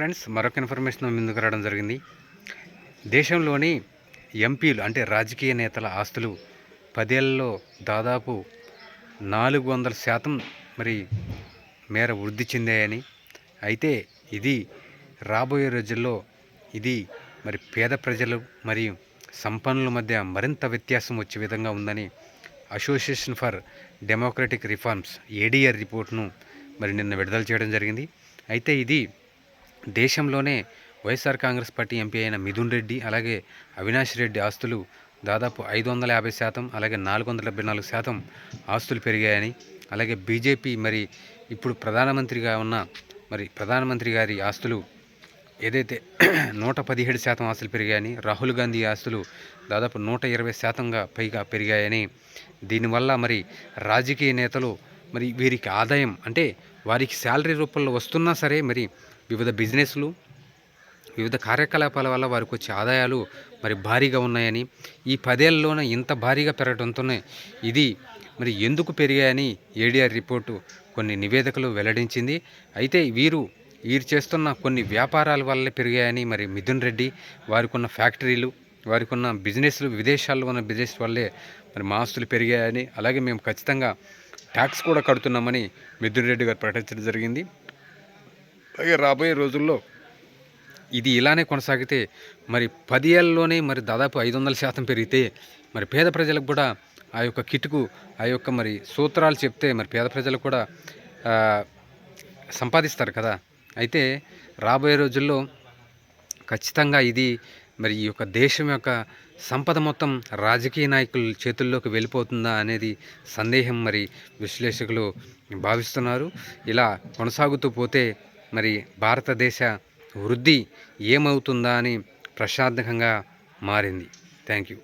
Friends మరొక information ముందుకు రావడం జరిగింది. దేశంలోని ఎంపీలు అంటే రాజకీయ నేతల ఆస్తులు పదేళ్ళలో దాదాపు నాలుగు వందల శాతం మరి మేర వృద్ధి చెందాయని. అయితే ఇది రాబోయే రోజుల్లో ఇది మరి పేద ప్రజలు మరియు సంపన్నుల మధ్య మరింత వ్యత్యాసం వచ్చే విధంగా ఉందని Association for Democratic Reforms ADR రిపోర్ట్ను మరి నిన్న విడుదల చేయడం జరిగింది. అయితే ఇది దేశంలోనే వైఎస్ఆర్ కాంగ్రెస్ పార్టీ ఎంపీ అయిన మిథున్ రెడ్డి అలాగే అవినాష్ రెడ్డి ఆస్తులు దాదాపు ఐదు వందల యాభై శాతం అలాగే నాలుగు వందల డెబ్బై నాలుగు శాతం ఆస్తులు పెరిగాయని అలాగే బీజేపీ మరి ఇప్పుడు ప్రధానమంత్రిగా ఉన్న మరి ప్రధానమంత్రి గారి ఆస్తులు ఏదైతే నూట పదిహేడు శాతం ఆస్తులు పెరిగాయని రాహుల్ గాంధీ ఆస్తులు దాదాపు నూట ఇరవై శాతంగా పైగా పెరిగాయని దీనివల్ల మరి రాజకీయ నేతలు మరి వీరికి ఆదాయం అంటే వారికి శాలరీ రూపంలో వస్తున్నా సరే మరి వివిధ బిజినెస్లు వివిధ కార్యకలాపాల వల్ల వారికి వచ్చే ఆదాయాలు మరి భారీగా ఉన్నాయని ఈ పదేళ్ళలోనే ఇంత భారీగా పెరగడంతోనే ఇది మరి ఎందుకు పెరిగాయని ఏడీఆర్ రిపోర్టు కొన్ని నివేదికలు వెల్లడించింది. అయితే వీరు వీరు చేస్తున్న కొన్ని వ్యాపారాల వల్లే పెరిగాయని మరి మిథున్ రెడ్డి వారికి ఉన్న ఫ్యాక్టరీలు వారికి ఉన్న బిజినెస్లు విదేశాల్లో ఉన్న బిజినెస్ వల్లే మరి మా ఆస్తులు పెరిగాయని అలాగే మేము ఖచ్చితంగా ట్యాక్స్ కూడా కడుతున్నామని మిథున్ రెడ్డి గారు ప్రకటించడం జరిగింది. అలాగే రాబోయే రోజుల్లో ఇది ఇలానే కొనసాగితే మరి పది ఏళ్ళలోనే మరి దాదాపు ఐదు వందల శాతం పెరిగితే మరి పేద ప్రజలకు కూడా ఆ యొక్క కిటుకు ఆ యొక్క మరి సూత్రాలు చెప్తే మరి పేద ప్రజలు కూడా సంపాదిస్తారు కదా. అయితే రాబోయే రోజుల్లో ఖచ్చితంగా ఇది మరి ఈ యొక్క దేశం యొక్క సంపద మొత్తం రాజకీయ నాయకుల చేతుల్లోకి వెళ్ళిపోతుందా అనేది సందేహం మరి విశ్లేషకులు భావిస్తున్నారు. ఇలా కొనసాగుతూ పోతే మరి భారతదేశ వృద్ధి ఏమవుతుందా అని ప్రశాంతకంగా మారింది. Thank you.